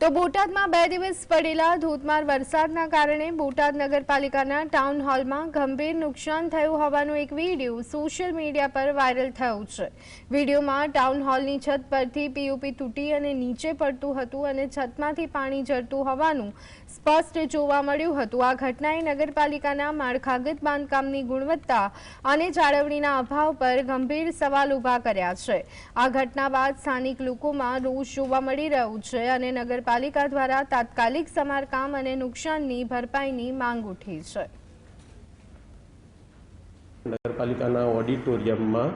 તો બોટાદમાં બે દિવસ પડેલા ધોધમાર વરસાદના કારણે બોટાદ નગરપાલિકાના ટાઉન હોલમાં ગંભીર નુકસાન થયું હોવાનો એક વીડિયો સોશિયલ મીડિયા પર વાયરલ થયો છે. વિડીયોમાં ટાઉન હોલની છત પરથી પીઓપી તૂટી અને નીચે પડતું હતું અને છતમાંથી પાણી જરતું હોવાનું સ્પષ્ટ જોવા મળ્યું હતું. આ ઘટનાએ નગરપાલિકાના માળખાગત બાંધકામની ગુણવત્તા અને જાળવણીના અભાવ પર ગંભીર સવાલ ઊભા કર્યા છે. આ ઘટના બાદ સ્થાનિક લોકોમાં રોષ જોવા મળી રહ્યું છે અને નગરપાલિકા દ્વારા તાત્કાલિક સમારકામ અને નુકસાનની ભરપાઈની માંગ ઉઠી છે. નગરપાલિકાના ઓડિટોરિયમમાં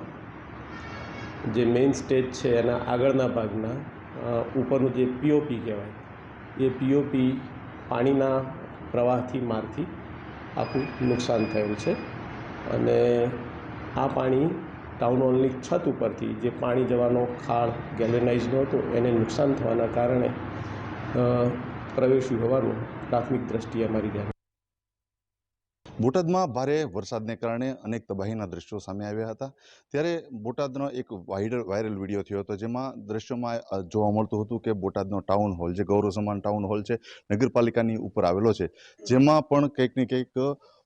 જે મેઇન સ્ટેજ છે એના આગળના ભાગના ઉપરનું જે પીઓપી કહેવાય, એ પીઓપી પાણીના પ્રવાહથી મારથી આખું નુકસાન થયું છે. અને આ પાણી ટાઉન હોલની છત ઉપરથી જે પાણી જવાનો ખાળ ગેલેનાઇઝનો હતો, એને નુકસાન થવાના કારણે પ્રવેશ્યું હોવાનું પ્રાથમિક દ્રષ્ટિએ અમારી ધ્યાન. બોટાદમાં ભારે વરસાદને કારણે અનેક તબાહીના દ્રશ્યો સામે આવ્યા હતા. ત્યારે બોટાદનો એક વાયરલ વાયરલ વીડિયો થયો હતો જેમાં દ્રશ્યોમાં જોવા મળતું હતું કે બોટાદનો ટાઉન હોલ જે ગૌરવ સમાન ટાઉન હોલ છે, નગરપાલિકાની ઉપર આવેલો છે. જેમાં પણ કંઈક ને કંઈક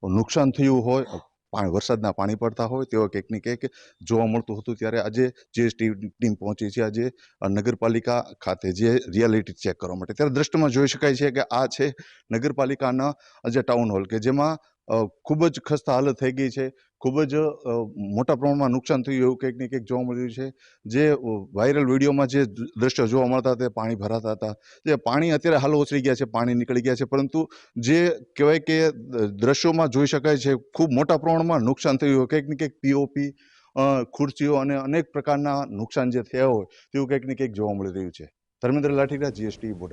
નુકસાન થયું હોય વરસાદના પાણી પડતા હોય તેવા કંઈક ને કંઈક જોવા મળતું હતું. ત્યારે આજે જે ટીમ પહોંચી છે, આજે નગરપાલિકા ખાતે જે રિયાલિટી ચેક કરવા માટે. ત્યારે દ્રષ્ટમાં જોઈ શકાય છે કે આ છે નગરપાલિકાના જે ટાઉન હોલ કે જેમાં ખૂબ જ ખસ્તા હાલત થઈ ગઈ છે. ખૂબ જ મોટા પ્રમાણમાં નુકસાન થયું એવું કંઈક ને કંઈક જોવા મળ્યું છે. જે વાયરલ વિડીયોમાં જે દ્રશ્યો જોવા મળતા તે પાણી ભરાતા હતા. જે પાણી અત્યારે હાલ ઓસરી ગયા છે, પાણી નીકળી ગયા છે. પરંતુ જે કહેવાય કે દ્રશ્યોમાં જોઈ શકાય છે, ખૂબ મોટા પ્રમાણમાં નુકસાન થયું કંઈક ને કંઈક પીઓપી ખુરશીઓ અને અનેક પ્રકારના નુકસાન જે થયા હોય, તેવું કંઈક ને કંઈક જોવા મળી રહ્યું છે. Dharmendra Lathira GST board.